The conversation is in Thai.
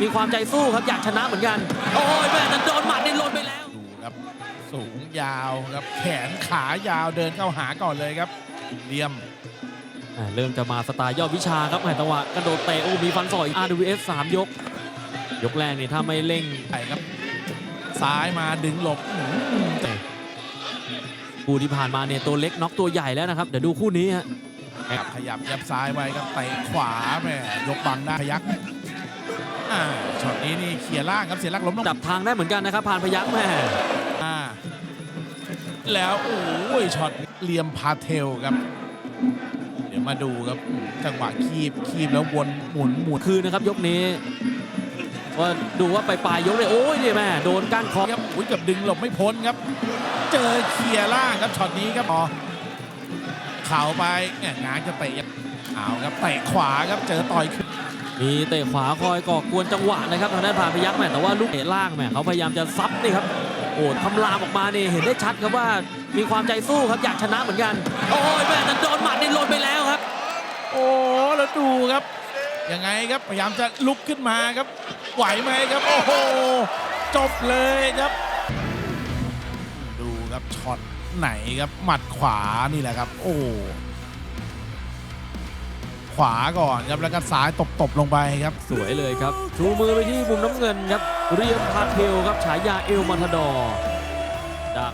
มีความใจสู้ครับอยากชนะเหมือนกัน โอ้ยแม่แต่โดนหมัดนี่หล่นไปแล้วดูครับ สูงยาวครับ แขนขายาวเดินเข้าหาก่อนเลยครับเหลี่ยมอ่าเริ่มจะมาสไตล์ยอดวิชาครับแหม่จังหวะกระโดดเตะโอ้มีฟันศอกอีก RWS 3ยก ยกแรกนี่ถ้าไม่เร่งใช่ครับ ซ้ายมาดึงหลบอื้อหือเตะคู่ที่ผ่านมาเนี่ยตัวเล็กน็อกตัวใหญ่แล้วนะครับ เดี๋ยวดูคู่นี้ฮะครับขยับยับซ้ายไว้ครับเตะขวาแม่ยกบังได้พยัก อ่าช็อตนี้นี่เขี่ยล่างครับเสียหลักล้มลงจับทางได้เหมือนกันนะครับ ผ่านพยักแม่อ่าแล้วโอ้ยช็อตเหลี่ยมพาเทลครับ เดี๋ยวมาดูครับจังหวะคีบคีบแล้ววนหมุนหมุนคืนนะครับ ยกนี้ว่าดูว่าไปปลายยกเลยโอ้ยเนี่ยแม่โดนก้านคอครับอุ้ยเกับดึงหลบไม่พ้นครับ เจอเขี่ยล่างครับช็อตนี้ครับอ๋อเข่าไปเนี่ยง้างจะเตะเอาครับเตะขวาครับเจอต่อยขึ้น มีเตะขวาคอยก่อกวนจังหวะนะครับทางด้านผ่านพยักแม่แต่ว่าลูกเตะล่างแม่เขาพยายามจะซับนี่ครับโอ้ทำลามออกมานี่เห็นได้ชัดครับว่ามีความใจสู้ครับอยากชนะเหมือนกัน โอ้ยแม่แต่โดนหมัดนี่หล่นไปแล้วครับ โอ้แล้วดูครับยังไงครับพยายามจะลุกขึ้นมาครับ ไหวไหมครับ โอ้โหจบเลยครับ ดูครับช็อตไหนครับหมัดขวานี่แหละครับ โอ้ ขวาก่อนครับแล้วก็ซ้ายตบๆลงไปครับ สวยเลยครับชูมือไปที่มุมน้ำเงินครับ เรียมพาเทลครับฉายาเอลมาทาดอร์จาก